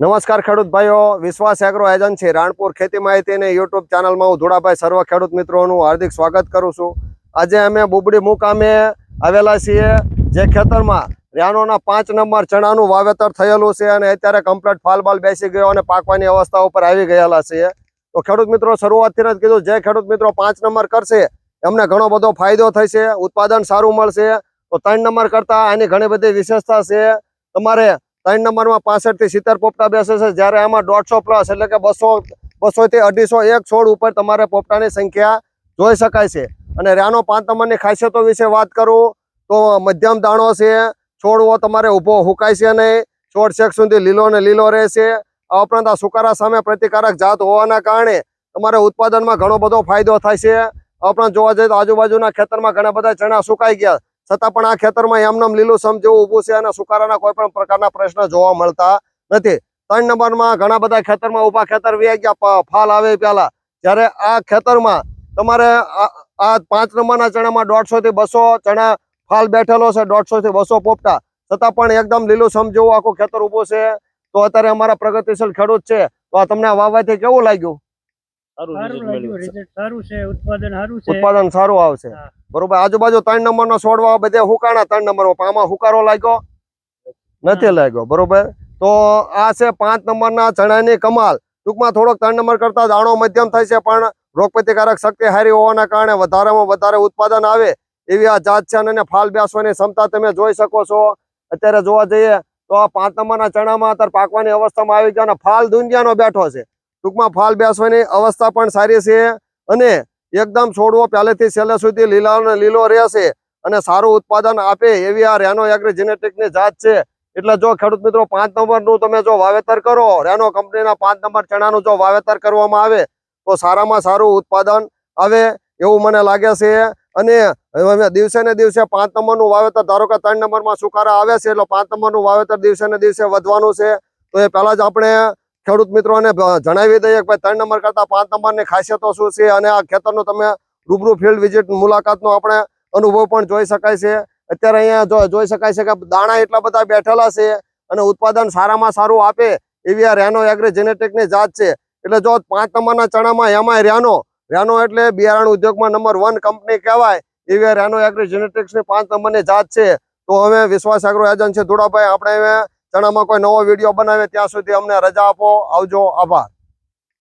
નમસ્કાર ખેડૂત ભાઈઓ, વિશ્વાસ એગ્રો એજન્સી રાણપુર ખેતી માહિતી અને યુટ્યુબ ચેનલમાં હું ધોળાભાઈ સર્વ ખેડૂત મિત્રોનું હાર્દિક સ્વાગત કરું છું. આજે અમે બુબડી મુકામે આવેલા છીએ જે ખેતરમાં રિયાનોના પાંચ નંબર ચણાનું વાવેતર થયેલું છે અને અત્યારે કમ્પ્લેટ ફાલબાલ બેસી ગયો અને પાકવાની અવસ્થા ઉપર આવી ગયેલા છીએ. તો ખેડૂત મિત્રો, શરૂઆતથી જ કીધું, જે ખેડૂત મિત્રો પાંચ નંબર કરશે, એમને ઘણો બધો ફાયદો થશે, ઉત્પાદન સારું મળશે. તો ત્રણ નંબર કરતા આની ઘણી બધી વિશેષતા છે. તમારે ત્રણ નંબરમાં પાસઠથી સિત્તેર પોપટા બેસે છે. જ્યારે આમાં દોઢસો પ્લસ એટલે કે બસો બસો થી અઢીસો એક છોડ ઉપર તમારે પોપટાની સંખ્યા જોઈ શકાય છે. અને રાનો પાંચ નંબરની ખાસિયતો વિશે વાત કરું, તો મધ્યમ દાણો છે. છોડવો તમારે ઊભો હુકાય છે નહીં. છોડ શેક સુધી લીલો ને લીલો રહેશે. આ ઉપરાંત આ સુકારા સામે પ્રતિકારક જાત હોવાના કારણે તમારે ઉત્પાદનમાં ઘણો બધો ફાયદો થાય છે. ઉપરાંત જોવા જઈએ તો આજુબાજુના ખેતરમાં ઘણા બધા ચણા સુકાઈ ગયા. છતાં પણ આ ખેતરમાં એમનેમ લીલું સમ જેવું ઊભું છે અને સુકારાના કોઈ પણ પ્રકારના પ્રશ્ન જોવા મળતા નથી. ત્રણ નંબરમાં ઘણા બધા ખેતરમાં ઊભા ખેતર વ્યાઈ ગયા ફાલ આવે પેલા જ્યારે આ ખેતરમાં તમારે આ પાંચ નંબરના ચણામાં દોઢસો થી બસો ચણા ફાલ બેઠેલો છે, દોઢસો થી બસો પોપટા. છતાં પણ એકદમ લીલું સમ જેવું આખું ખેતર ઊભું છે. તો અત્યારે અમારા પ્રગતિશીલ ખેડૂત છે. તો આ તમને વાવવાથી કેવું લાગ્યું? ઉત્પાદન સારું આવશે. બરોબર આજુબાજુ ત્રણ નંબર નો છોડવા બધે હુકાણા ત્રણ નંબર આમાં હુકારો લાગ્યો? નથી લાગ્યો બરોબર? તો આ છે પાંચ નંબરના ચણાની કમાલ. ટૂંકમાં થોડોક ત્રણ નંબર કરતા દાણો મધ્યમ થાય છે પણ રોગ પ્રતિકારક શક્તિ સારી હોવાના કારણે વધારેમાં વધારે ઉત્પાદન આવે એવી આ જાત છે અને ફાલ બેસવાની ક્ષમતા તમે જોઈ શકો છો. અત્યારે જોવા જઈએ તો આ પાંચ નંબરના ચણામાં અત્યારે પાકવાની અવસ્થામાં આવી ગયો અને ફાલ દુનિયાનો બેઠો છે. ટૂંકમાં ફાલ બેસવાની અવસ્થા પણ સારી છે અને એકદમ છોડવો પહેલેથી છેલ્લે સુધી લીલો લીલો રહેશે અને સારું ઉત્પાદન આપે એવી આ રેનો એગ્રી જેનેટિકની જાત છે. એટલે જો ખેડૂત મિત્રો, પાંચ નંબરનું તમે જો વાવેતર કરો, રેનો કંપનીના પાંચ નંબર ચણાનું જો વાવેતર કરવામાં આવે, તો સારામાં સારું ઉત્પાદન આવે એવું મને લાગે છે. અને દિવસે ને દિવસે પાંચ નંબરનું વાવેતર, ધારો કે ત્રણ નંબરમાં સુકારા આવે છે, એટલે પાંચ નંબરનું વાવેતર દિવસે ને દિવસે વધવાનું છે. તો એ પહેલાં જ આપણે ખેડૂત મિત્રોને જણાવી દઈએ કે ત્રણ નંબર કરતા પાંચ નંબરની ખાસિયતો શું છે અને આ ખેતરનું તમે રૂબરૂ ફિલ્ડ વિઝિટ મુલાકાતનો આપણે અનુભવ પણ જોઈ શકાય છે. અત્યારે અહીંયા જોઈ શકાય છે કે દાણા એટલા બધા બેઠેલા છે અને ઉત્પાદન સારામાં સારું આપે એવી આ રેનો એગ્રી જેનેટિકની જાત છે. એટલે જો પાંચ નંબરના ચણામાં એમાં રેનો રેનો એટલે બિયારણ ઉદ્યોગમાં નંબર વન કંપની કહેવાય એવી આ રેનો એગ્રી જેનેટિક્સની પાંચ નંબરની જાત છે. તો હવે વિશ્વાસ એગ્રો એજન્સી ધોળાભાઈ, આપણે ચણામાં કોઈ નવો વીડિયો બનાવે ત્યાં સુધી અમને રજા આપો. આવજો. આભાર.